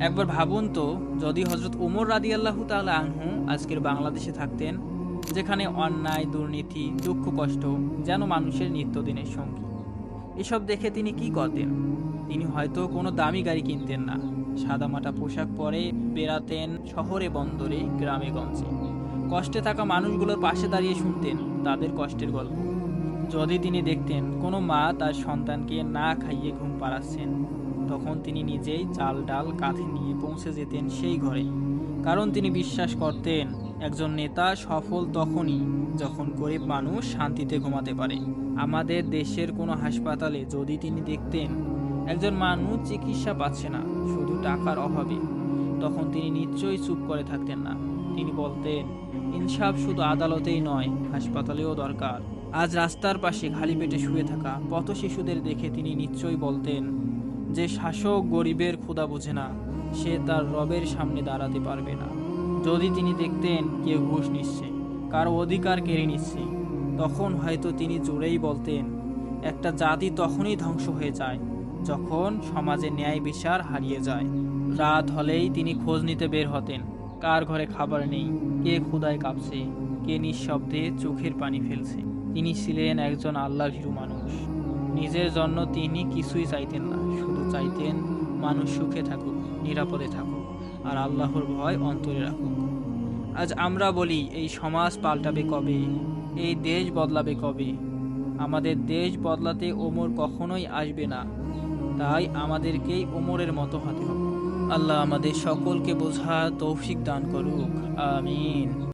একবার ভাবুন তো, যদি হজরত ওমর রাদি আল্লাহ তাআলা আনহু আজকের বাংলাদেশে থাকতেন, যেখানে অন্যায়, দুর্নীতি, দুঃখ, কষ্ট যেন মানুষের নিত্যদিনের সঙ্গী। এসব দেখে তিনি কি করতেন? তিনি হয়তো কোনো দামি গাড়ি কিনতেন না। সাদামাটা পোশাক পরে বেড়াতেন শহরে, বন্দরে, গ্রামে, গঞ্জে। কষ্টে থাকা মানুষগুলোর পাশে দাঁড়িয়ে শুনতেন তাদের কষ্টের গল্প। যদি তিনি দেখতেন কোনো মা তার সন্তানকে না খাইয়ে ঘুম পাড়াচ্ছেন তখন তিনি নিজেই চাল ডাল কাঁধে নিয়ে পৌঁছে যেতেন সেই ঘরে। কারণ তিনি বিশ্বাস করতেন, একজন নেতা সফল তখনই যখন গরিব মানুষ শান্তিতে ঘুমাতে পারে। আমাদের দেশের কোনো হাসপাতালে যদি তিনি দেখতেন, একজন মানুষ চিকিৎসা পাচ্ছে না, শুধু টাকার অভাবে, তখন তিনি নিশ্চয়ই চুপ করে থাকতেন না। তিনি বলতেন, ইনসাফ শুধু আদালতেই নয়, হাসপাতালেও দরকার। আজ রাস্তার পাশে খালি পেটে শুয়ে থাকা পথ শিশুদের দেখে তিনি নিশ্চয়ই বলতেন যে শাসক গরিবের ক্ষুধা বোঝে না, সে তার রবের সামনে দাঁড়াতে পারবে না। যদি তিনি দেখতেন, কেউ ঘুষ নিচ্ছে, কারও অধিকার কেড়ে নিচ্ছে, তখন হয়তো তিনি জোরেই বলতেন, একটা জাতি তখনই ধ্বংস হয়ে যায়, যখন সমাজে ন্যায় বিচার হারিয়ে যায়। রাত হলেই তিনি খোঁজ নিতে বের হতেন, কার ঘরে খাবার নেই, কে ক্ষুদায় কাঁপছে, কে নিঃশব্দে চোখের পানি ফেলছে। তিনি ছিলেন একজন আল্লাহ মানুষ। নিজের জন্য তিনি কিছুই চাইতেন না, শুধু চাইতেন মানুষ সুখে থাকুক, নিরাপদে থাকুক, আর আল্লাহর ভয় অন্তরে রাখুক। আজ আমরা বলি, এই সমাজ পাল্টাবে কবে? এই দেশ বদলাবে কবে? আমাদের দেশ বদলাতে ওমর কখনোই আসবে না। তাই আমাদেরকেই ওমরের মতো হতে হবে। আল্লাহ আমাদের সকলকে বোঝা তৌফিক দান করুক। আমিন।